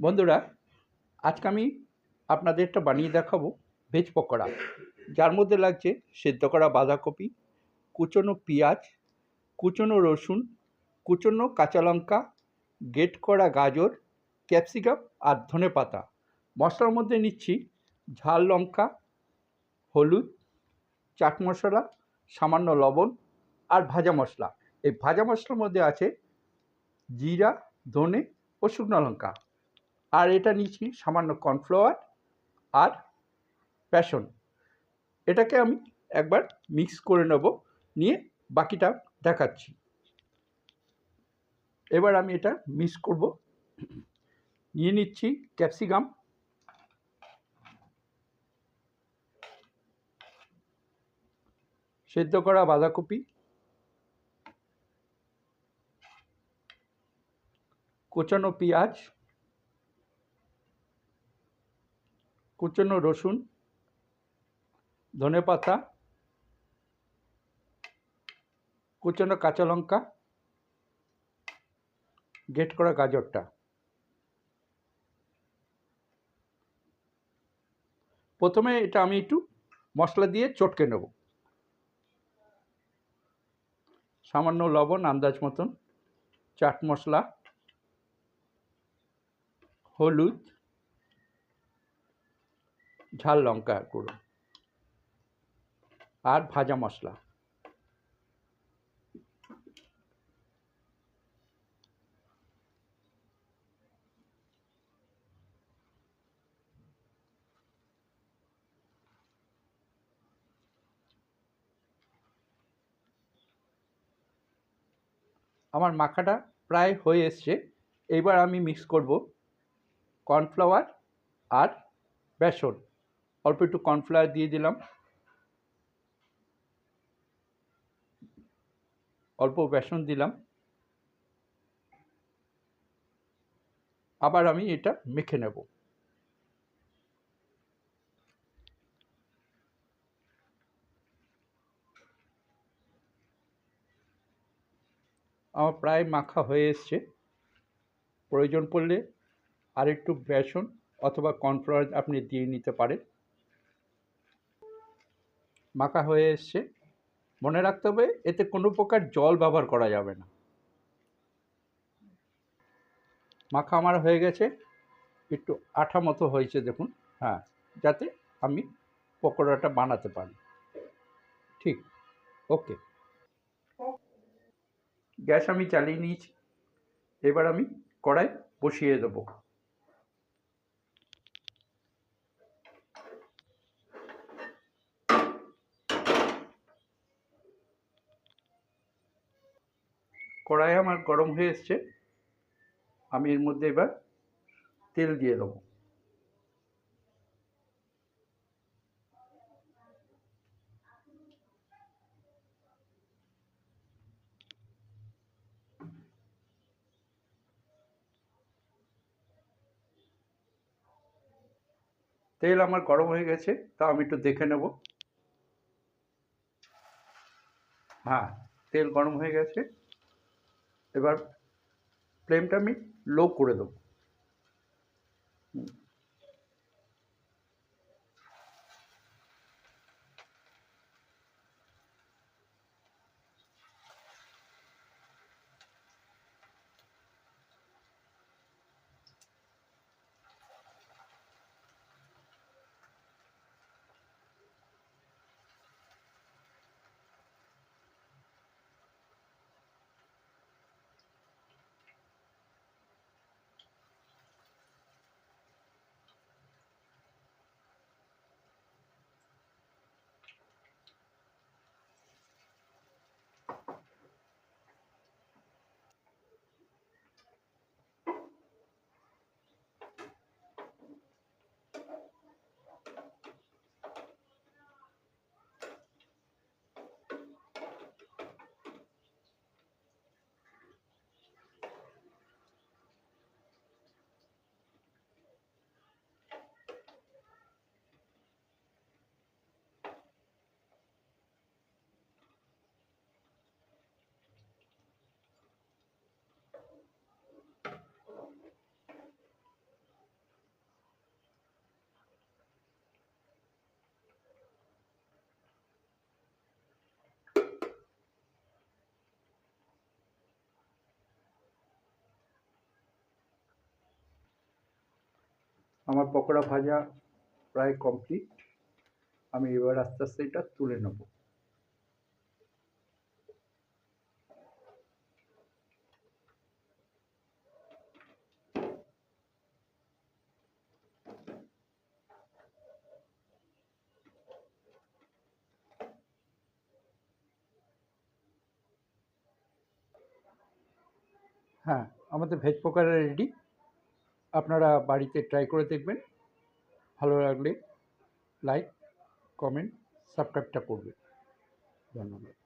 বন্ধুরা, আজকে আমি আপনাদের একটা বানিয়ে দেখাবো ভেজ পকোড়া। যার মধ্যে লাগছে সেদ্ধ করা বাঁধাকপি, কুচনো পেঁয়াজ, কুচনো রসুন, কুচনো কাঁচা লঙ্কা গেট করা গাজর, ক্যাপসিকাম আর ধনে পাতা। মশলার মধ্যে নিচ্ছি ঝাল লঙ্কা, হলুদ, চাট মশলা, সামান্য লবণ আর ভাজা মশলা। এই ভাজা মশলার মধ্যে আছে জিরা, ধনে ও শুকনো লঙ্কা। আর এটা নিচ্ছি সামান্য কর্নফ্লাওয়ার আর বেসন এটাকে আমি একবার মিক্স করে নেব, নিয়ে বাকিটা দেখাচ্ছি। এবার আমি এটা মিক্স করব। নিয়ে নিচ্ছি ক্যাপসিকাম। সেদ্ধ করা বাঁধাকপি। কোচানো পেঁয়াজ। কুচনো রসুন, ধনে পাতা, কুচনো কাঁচা লঙ্কা গেট করা গাজরটা। প্রথমে এটা আমি একটু মশলা দিয়ে চটকে নেব। সামান্য লবণ, আন্দাজ মতন, চাট মশলা, হলুদ ঝাল লঙ্কা গুঁড়ো আর ভাজা মশলা। আমার মাখাটা প্রায় হয়ে এসছে। এইবার আমি মিক্স করব কর্নফ্লাওয়ার আর বেসন। অল্প একটু কর্নফ্লাওয়ার দিয়ে দিলাম। অল্প বেসন দিলাম। আবার আমি এটা মেখে নেব। আমার প্রায় মাখা হয়ে এসছে। প্রয়োজন পড়লে আরেকটু বেসন অথবা কর্নফ্লাওয়ার আপনি দিয়ে নিতে পারেন। মাখা হয়ে এসছে। মনে রাখতে হবে, এতে কোনো প্রকার জল ব্যবহার করা যাবে না। মাখা আমার হয়ে গেছে। একটু আঠা মতো হয়েছে, দেখুন। হ্যাঁ যাতে আমি পকোড়াটা বানাতে পারি। ঠিক, ওকে। গ্যাস আমি চালিয়ে নিয়েছি। এবার আমি কড়াই বসিয়ে দেবো। কড়াই আমার গরম হয়ে এসছে। আমি এর মধ্যে এবার তেল দিয়ে দেবো। তেল আমার গরম হয়ে গেছে, তা আমি একটু দেখে নেব। হ্যাঁ তেল গরম হয়ে গেছে। এবার ফ্লেমটা আমি লো করে দেবো। আমার পকোড়া ভাজা প্রায় কমপ্লিট আমি এবার আস্তে আস্তে এটা তুলে নেব। হ্যাঁ আমাদের ভেজ পকোড়া রেডি আপনারা বাড়িতে ট্রাই করে দেখবেন। ভালো লাগলে লাইক কমেন্ট সাবস্ক্রাইবটা করবেন। ধন্যবাদ।